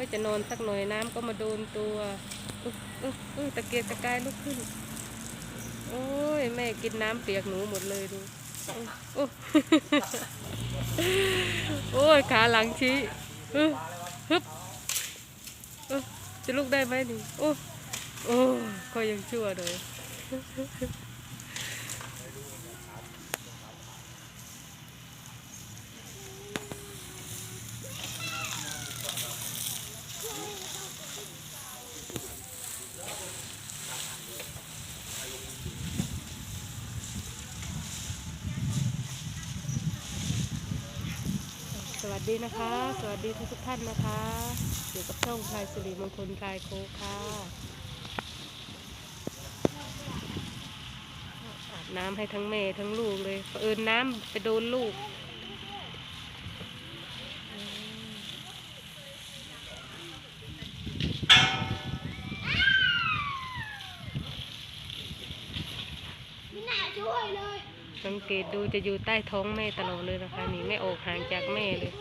ยจะนอนสักหน่อยน้ำก็มาโดนตัวอุ๊ยอุ๊อุ๊ตะเกียกตะกายลุกขึ้น โอ้ยแม่กินน้ำเปียกหนูหมดเลยดูอุ๊ยโอ้ยขาหลังชี้ฮึบฮึบจะลุกได้ไหมนี่โอ้โอ้ก็ยังชั่วเลย ดีนะคะ สวัสดีทุกทุกท่านนะคะอยู่กับช่องพลายสิริมงคลพลายโคค่ะอาบน้ำให้ทั้งแม่ทั้งลูกเลยเอิญน้ำไปโดนลูก ไม่น่าช่วยเลย สัง เกตดูจะอยู่ใต้ท้องแม่ตลอดเลยนะคะนี่ไม่ออกห่างจากแม่เลย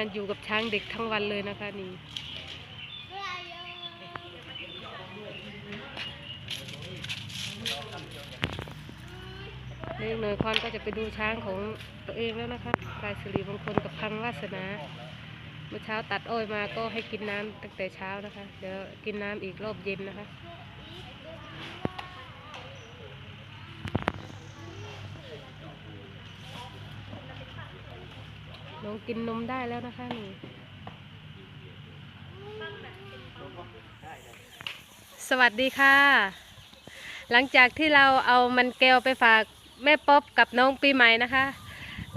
มันอยู่กับช้างเด็กทั้งวันเลยนะคะนี่เล็กหน่อยควันก็จะไปดูช้างของตัวเองแล้วนะคะกายสิริมงคลกับพังวาสนา เมื่อเช้าตัดอ้อยมาก็ให้กินน้ำตั้งแต่เช้านะคะ เดี๋ยวกินน้ำอีกรอบเย็นนะคะ น้องกินนมได้แล้วนะคะนี่สวัสดีค่ะ หลังจากที่เราเอามันแก้วไปฝากแม่ป๊อบกับน้องปีใหม่นะคะ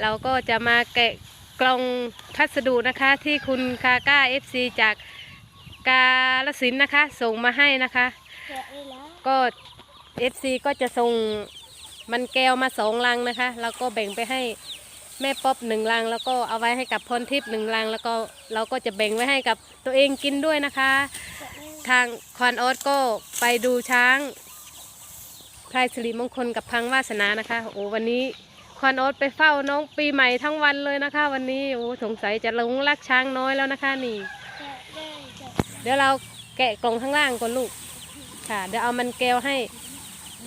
เราก็จะมาแกะกล่องพัสดุนะคะ ที่คุณคาก้าเอฟซีจากกาลสินนะคะ ส่งมาให้นะคะ ก็เอฟซีก็จะส่งมันแก้วมาสองลังนะคะ แล้วก็แบ่งไปให้ แม่ป๊อบหนึ่งลังแล้วก็เอาไว้ให้กับพรทิพย์หนึ่งลังแล้วก็เราก็จะแบ่งไว้ให้กับตัวเองกินด้วยนะคะ ทางควานออสก็ไปดูช้างพลายสิริมงคลกับพังวาสนานะคะโอ้วันนี้ควานออสไปเฝ้าน้องปีใหม่ทั้งวันเลยนะคะ วันนี้โอ้สงสัยจะหลงรักช้างน้อยแล้วนะคะนี่ เดี๋ยวเราแกะกล่องข้างล่างก่อนลูกค่ะ เดี๋ยวเอามันแก้วให้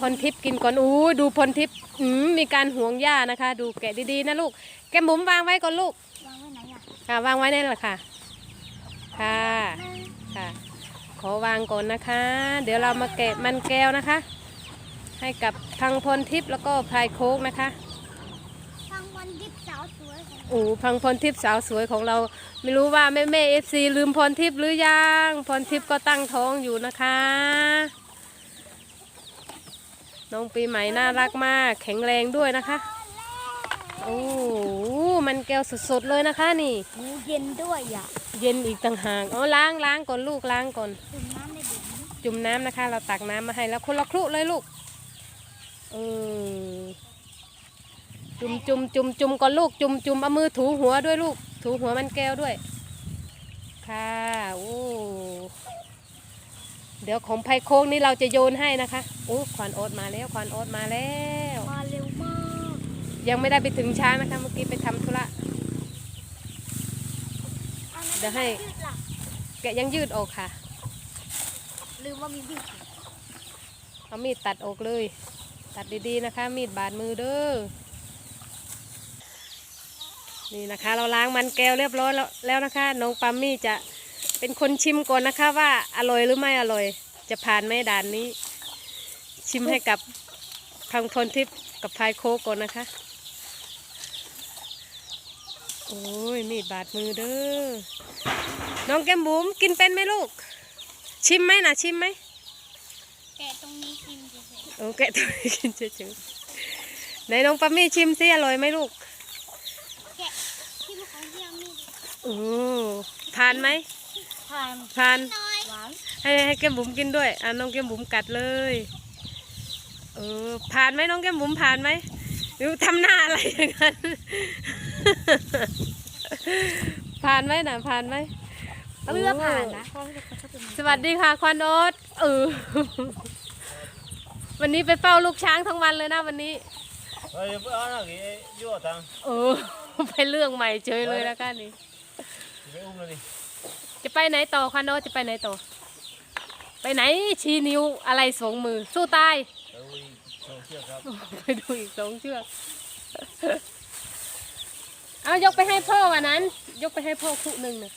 พรทิพย์กินก่อนอู้ดูพรทิพย์อืมมีการห่วงหญ้านะคะ ดูแกะดีๆนะลูก แกมบุ๋มวางไว้ก่อนลูกวางไว้ไหนอะค่ะวางไว้นี่แหละค่ะ ค่ะค่ะ ขอวางก่อนนะคะ เดี๋ยวเรามาแกะมันแก้วนะคะ ให้กับพังพรทิพย์แล้วก็พลายโคกนะคะทางวันดิบสาวสวยของโอ้พังพรทิพย์สาวสวยของเรา ไม่รู้ว่าแม่แม่เอฟซีลืมพรทิพย์หรือยังพรทิพย์ก็ตั้งท้องอยู่นะคะ น้องปีใหม่น่ารักมาก แข็งแรงด้วยนะคะ โอ้มันแก้วสดๆเลยนะคะนี่หูเย็นด้วยอะ เย็นอีกต่างหากอ๋อล้างล้างก่อนลูกล้างก่อน จุ่มน้ำในดื่มจุ่มน้ำนะคะ เราตักน้ำมาให้แล้วคนละครุเลยลูกเออจุ่มจุ่มจุ่มจุ่มก่อนลูกจุ่มจุ่มเอามือถูหัวด้วยลูก ถูหัวมันแก้วด้วย ค่ะ โอ้ เดี๋ยวของไพโค้งนี่เราจะโยนให้นะคะโอ้ควานโอ๊ตมาแล้วควานโอ๊ตมาแล้ว มาเร็วมาก ยังไม่ได้ไปถึงช้างนะคะเมื่อกี้ไปทำธุระอานั้นเดี๋ยวให้ยืดหลังแกะยังยืดออกค่ะ ลืมว่ามีพี่เอามีดตัดออกเลย ตัดดีๆนะคะ มีดบาดมือเด้อ นี่นะคะ เราล้างมันแก้วเรียบร้อยแล้วแล้วนะคะ น้องปัมมี่จะ เป็นคนชิมก่อนนะคะว่าอร่อยหรือไม่อร่อย จะผ่านไหมด่านนี้ ชิมให้กับพังพลทิพย์กับพายโคกก่อนนะคะ โอ้ยมีดบาดมือเด้อน้องแก้มบุ๋มกินเป็นไหมลูก ชิมไหมนะชิมไหมแกะตรงนี้กินเฉยโอ้แกะตัวนี้กินเฉยๆไหนน้องปัมมี่ชิมสิอร่อยไหมลูกๆแกะโอ้ผ่านไหม ผ่านผ่านน้อยหวานให้ให้แก้มบุ๋มกินด้วยอะน้องแก้มบุ๋มกัดเลยเออผ่านไหมน้องแก้มบุ๋มผ่านไหมหรือทำหน้าอะไรอย่างนั้นผ่านไหมน่ะผ่านไหมเอาเรือผ่านนะเพราะว่าเขาเป็นสวัสดีค่ะควันโอ๊ตเออวันนี้ไปเฝ้าลูกช้างทั้งวันเลยนะวันนี้ Rồi bữa đó là cái vô thằng เออไปเรื่องใหม่เฉยเลยแล้วกันนี่ thì phải ung lên đi จะไปไหนต่อควันโอ๊ตจะไปไหนต่อ ไปไหนชี้นิ้วอะไรสองมือ สู้ตาย Rồi xong chưa ครับไปดูอีกสองเชือกเอายกไปให้พ่อวันนั้น ยกไปให้พ่อคู่หนึ่งนะ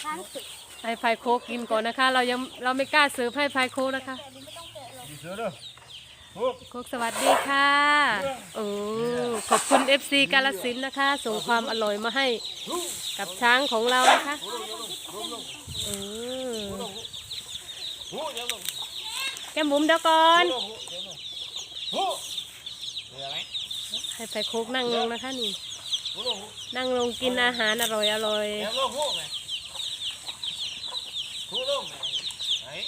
ช้างสึกให้ไฟโคกกินก่อนนะคะ เรายังเราไม่กล้าเสิร์ฟให้ไฟโคกนะคะแต่ดูไม่ต้องแกะหรอ โคกสวัสดีค่ะโอ้ขอบคุณ FC กาลสินนะคะ ส่งความอร่อยมาให้กับช้างของเรานะคะเออแก้มบุ๋มเดี๋ยวก่อนให้ไฟโคกนั่งลงนะคะนี่ นั่งลงกินอาหารอร่อยอร่อย Em luôn hút này Hút luôn này Đấy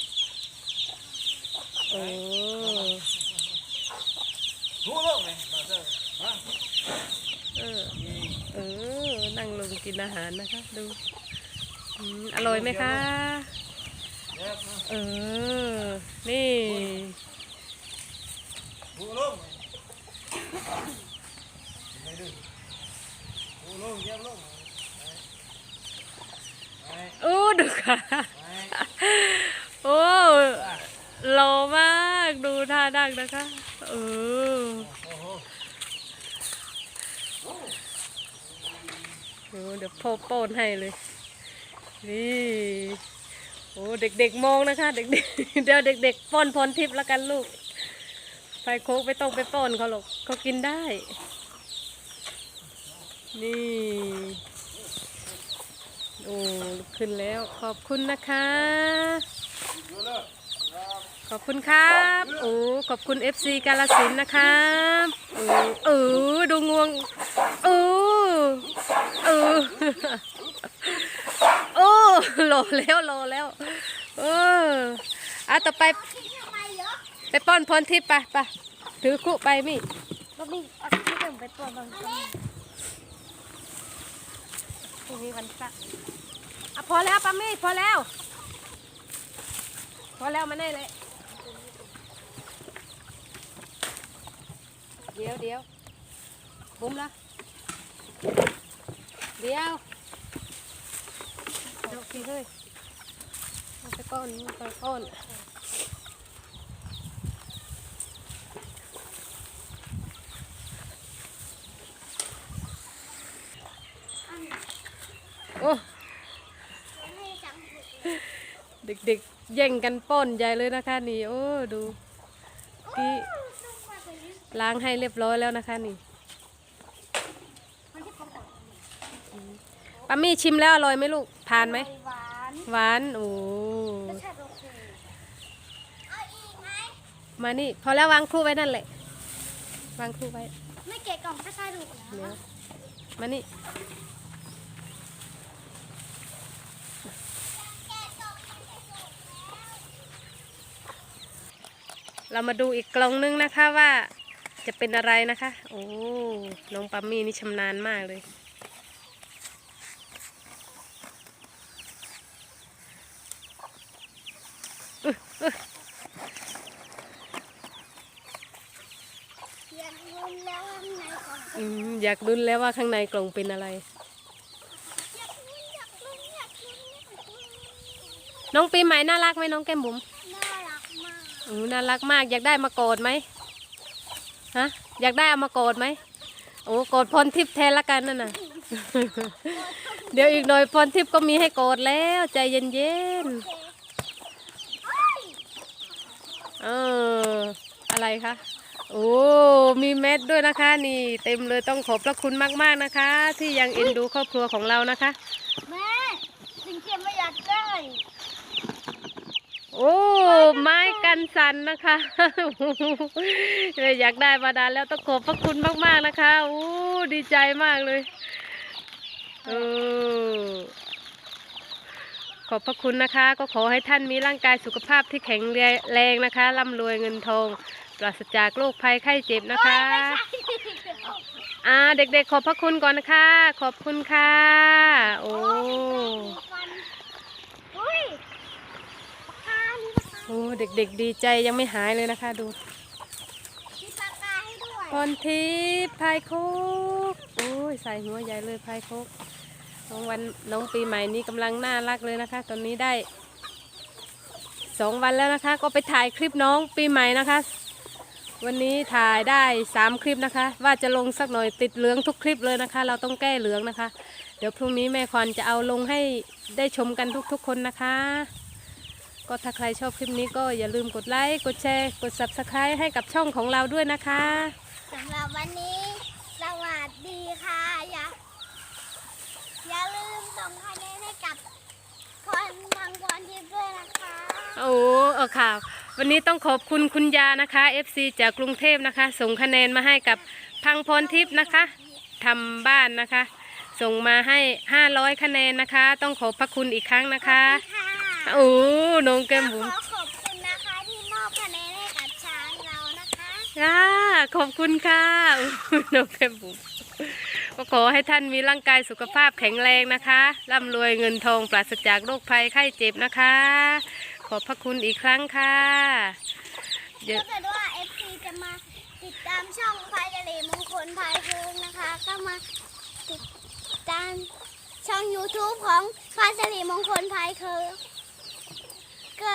โอ้ Hút luôn này Mà giờ Hả เออ เออ นั่งลง กินอาหารนะคะดูอืมอร่อยไหมคะ Đẹp mà เออ นี่ Hút luôn này Đây đi Hút luôn em luôn Đấy โอ้ดูค่ะ Đấy โอ้หล่อมากดูท่าดังนะคะ เออ Hô hô โอ้เดี๋ยวพ่อป้อนให้เลย นี่โอ้เด็กๆมองนะคะ เด็กๆเดี๋ยวเด็กๆป้อนพรทิพย์แล้วกันลูกไฟโค้กไม่ต้องไปป้อนเขาหรอกเขากินได้ นี่โอ้ลุกขึ้นแล้วขอบคุณนะคะ ขอบคุณครับโอ้ขอบคุณ FC กาลสินนะครับโอ้เออดูงวง เออโอ้รอแล้วรอแล้วเอออะต่อไปไปป้อนพรทิพย์ไปไปถือคุไปมี่ก็มีเอาที่เดิมไปตัวบางคนพรุ่งนี้วันพระอะพอแล้วป้ามี่พอแล้ว พอแล้วมาได้เลย เดี๋ยวเดี๋ยวบุ้มละ เดี๋ยวเดี๋ยวพี่เฮ้ยเอาไปก้อนเอาไปก้อนโอ้เด็กๆแย่งกันป้อนใหญ่เลยนะคะนี่ โอ้ ดูพี่ล้างให้เรียบร้อยแล้วนะคะนี่ที่เขาบอก ป้ามี่ชิมแล้วอร่อยไหมลูกผ่านไหมหวานหวานโอ้รสชาติโอเคเอาอีกไหมมานี่พอแล้ววางครู่ไว้นั่นแหละ วางครู่ไว้ไม่เกะกล่องก็ใช่ดูเดี๋ยวนะมานี่เรามาดูอีกกล่องนึงนะคะว่าจะเป็นอะไรนะคะ โอ้น้องปัมมี่นี่ชำนาญมากเลยอยากรู้แล้วว่าข้างในของ อืมอยากรุ้นแล้วว่าข้างในกล่องเป็นอะไรอยากรู้อยากรู้อยากรู้อยากรู้น้องปีใหม่น่ารักไหมน้องแก้มบุ๋มน่ารักมากอืมน่ารักมาก อยากได้มาโกอดไหมฮะอยากได้เอามาโกอดไหมโอ้โกอดพรทิพย์แทนละกันนั่นน่ะ เดี๋ยวอีกหน่อยพรทิพย์ก็มีให้โกอดแล้ว ใจเย็นเอ้ยๆเอออะไรคะ โอ้มีเม็ดด้วยนะคะ นี่เต็มเลยต้องขอบพระคุณมากๆนะคะ ที่ยังเอ็นดูครอบครัวของเรานะคะ แม่สิ่งที่ไม่อยากได้โอ้โอ้ไม้กันสันนะคะอยากได้มานานแล้วต้องขอบพระคุณมากๆนะคะโอ้ดีใจมากเลยเออขอบพระคุณนะคะ ก็ขอให้ท่านมีร่างกายสุขภาพที่แข็งแรงนะคะร่ำรวยเงินทอง ปราศจากโรคภัยไข้เจ็บนะคะ อ่าเด็กๆ ขอบพระคุณก่อนนะคะ ขอบคุณค่ะ โอ้อุ้ยปากกามีปากกาโอ้เด็กๆ ดีใจยังไม่หายเลยนะคะดูมีปากกาให้ด้วยพรทิพย์พายโคกโอ้ยใส่หัวใหญ่เลยพายโคกน้องวันน้องปีใหม่นี้กำลังน่ารักเลยนะคะ ตอนนี้ได้สองวันแล้วนะคะ ก็ไปถ่ายคลิปน้องปีใหม่นะคะ วันนี้ถ่ายได้สามคลิปนะคะ ว่าจะลงสักหน่อยติดเหลืองทุกคลิปเลยนะคะ เราต้องแก้เหลืองนะคะ เดี๋ยวพรุ่งนี้แม่ควันจะเอาลงให้ได้ชมกันทุกๆ คนนะคะ ก็ถ้าใครชอบคลิปนี้ก็อย่าลืมกดไลค์กดแชร์กด subscribe ให้กับช่องของเราด้วยนะคะ สำหรับวันนี้ สวัสดีค่ะ อย่าอย่าลืมส่งคะแนนให้กับคนทางบอลทิพย์ด้วยนะคะ โอ้เออค่ะ วันนี้ต้องขอบคุณคุณยานะคะ FC จากกรุงเทพนะคะ ส่งคะแนนมาให้กับพังพรทิพย์นะคะทำบ้านนะคะ ส่งมาให้ 500 คะแนนนะคะ ต้องขอบพระคุณอีกครั้งนะคะขอบคุณค่ะโอ้น้องแก้มบุ๋มขอขอบคุณนะคะที่มอบคะแนนให้กับช้างเรานะคะจ้าขอบคุณค่ะอู้น้องแก้มบุ๋มก็ขอให้ท่านมีร่างกายสุขภาพแข็งแรงนะคะร่ำรวยเงินทองปราศจากโรคภัยไข้เจ็บนะคะ ขอบพระคุณอีกครั้งค่ะเดี๋ยวถ้าเกิดว่า FC จะมาติดตามช่องพายทะเลมงคลพายโค้งนะคะ ก็มาติดตามช่อง YouTube ของพายทะเลมงคลพายโค้งก็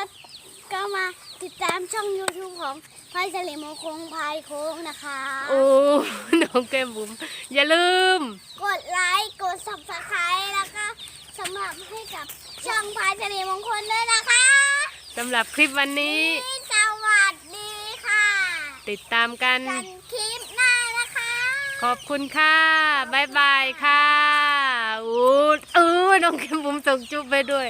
ก็มาติดตามช่อง YouTube ของพายทะเลมงคลพายโค้งนะคะ โอ้น้องแก้มบุ๋มอย่าลืม กดไลค์กด subscribe แล้วก็สำหรับให้กับช่องพายทะเลมงคลด้วยนะคะ สำหรับคลิปวันนี้ สวัสดีค่ะติดตามกัน กันคลิปหน้านะคะ ขอบคุณค่ะบายบายค่ะ อู้เออน้องแก้มบุ๋มส่งจุ๊บไปด้วย